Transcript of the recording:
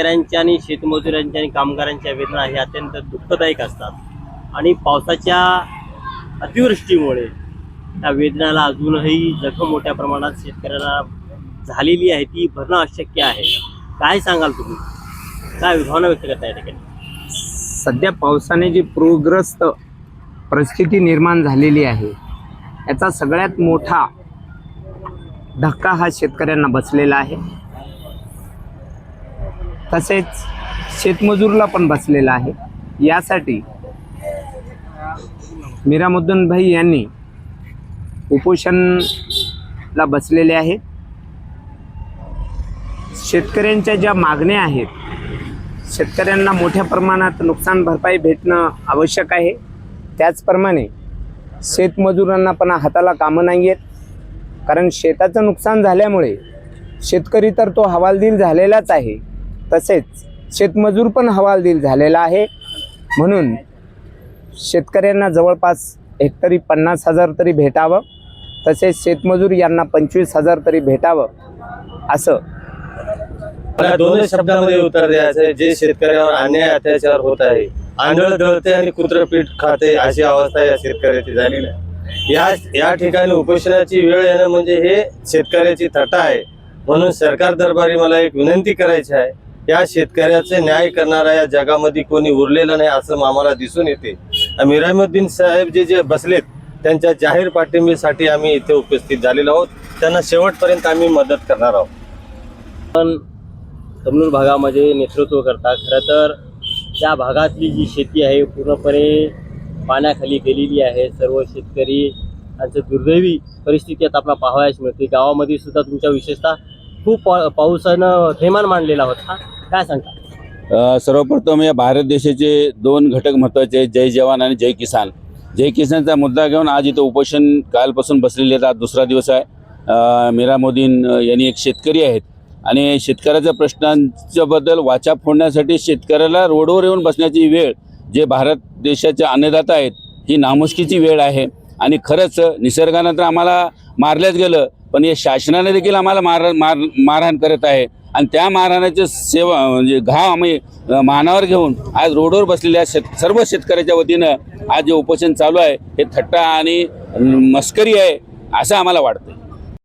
शेतकऱ्यांच्या आणि शेतमजुरांच्या आणि कामगारांच्या वेदना ह्या अत्यंत दुःखदायक असतात. आणि पावसाच्या अतिवृष्टीमुळे त्या वेदनाला अजूनही जखम मोठ्या प्रमाणात शेतकऱ्याला झालेली आहे. ती भरणं अशक्य आहे. काय सांगाल तुम्ही? काय भावना व्यक्त करता या ठिकाणी? सध्या पावसाने जी पूरग्रस्त परिस्थिती निर्माण झालेली आहे याचा सगळ्यात मोठा धक्का हा शेतकऱ्यांना बसलेला आहे. तसेच शेतमजूरला पण बसलेला आहे. यासाठी मिरामुद्दन भाई यांनी उपोषणला बसलेले आहेत शेतकऱ्यांच्या ज्या मागण्या आहेत शेतकऱ्यांना मोठ्या प्रमाणात नुकसान भरपाई भेटणं आवश्यक आहे. त्याचप्रमाणे शेतमजुरांना पण हाताला कामं नाही आहेत. कारण शेताचं नुकसान झाल्यामुळे शेतकरी तर तो हवालदिल झालेलाच आहे. तसेच शेतमजूर पण हवालदिल झालेला आहे. म्हणून शेतकऱ्यांना जवळपास हेक्टरी पन्नास हजार तरी भेटावं. तसेच शेतमजूर यांना पंचवीस हजार तरी भेटावं. असं. मला दोनच शब्दामध्ये उत्तर द्यायचं आहे जे शेतकऱ्यावर अन्याय अत्याचार होत आहे आंधळ दळते आणि कुत्रपीठ खाते अशी अवस्था या शेतकऱ्याची झालेली आहे. या या ठिकाणी उपोषणाची वेळ येणं म्हणजे हे शेतकऱ्याची थटा आहे. म्हणून सरकार दरबारी मला एक विनंती करायची आहे. या शेतकऱ्याचे न्याय करणारा या जगामध्ये कोणी उरलेलं नाही असं आम्हाला दिसून येते. मिरामुद्दीन साहेब जे जे बसलेत त्यांच्या जाहीर पाठिंबेसाठी आम्ही इथे उपस्थित झालेलो आहोत. त्यांना शेवटपर्यंत आम्ही मदत करणार आहोत. पण कमनूर भागामध्ये नेतृत्व करता. खरं तर त्या भागातली जी शेती आहे पूर्णपणे पाण्याखाली गेलेली आहे. सर्व शेतकरी यांचं दुर्दैवी परिस्थिती आता आपल्याला पाहावयास मिळते. गावामध्ये सुद्धा तुमच्या विशेषतः खूप पा पावसानं थैमान मांडलेला होता. काय सांगता? सर्वप्रथम या भारत देशाचे दोन घटक महत्त्वाचे आहेत जय जवान आणि जय किसान. जय किसानचा मुद्दा घेऊन आज इथं उपोषण कालपासून बसलेले आहेत. आज दुसरा दिवस आहे. मीरा मोदीन यांनी एक शेतकरी आहेत. आणि शेतकऱ्याच्या प्रश्नांच्याबद्दल वाचा फोडण्यासाठी शेतकऱ्याला रोडवर येऊन बसण्याची वेळ जे भारत देशाचे अन्नदाता आहेत ही नामुष्कीची वेळ आहे. आणि खरंच निसर्गानं तर आम्हाला मारल्याच गेलं. पण या शासनाने देखील आम्हाला मार मार मारहाण करत आहे. आणि त्या मारहाणाचे सेवा म्हणजे घाव आम्ही मानावर घेऊन आज रोडवर बसलेल्या शेत सर्व शेतकऱ्याच्या वतीनं आज जे उपोषण चालू आहे हे थट्टा आणि मस्करी आहे असं आम्हाला वाटतं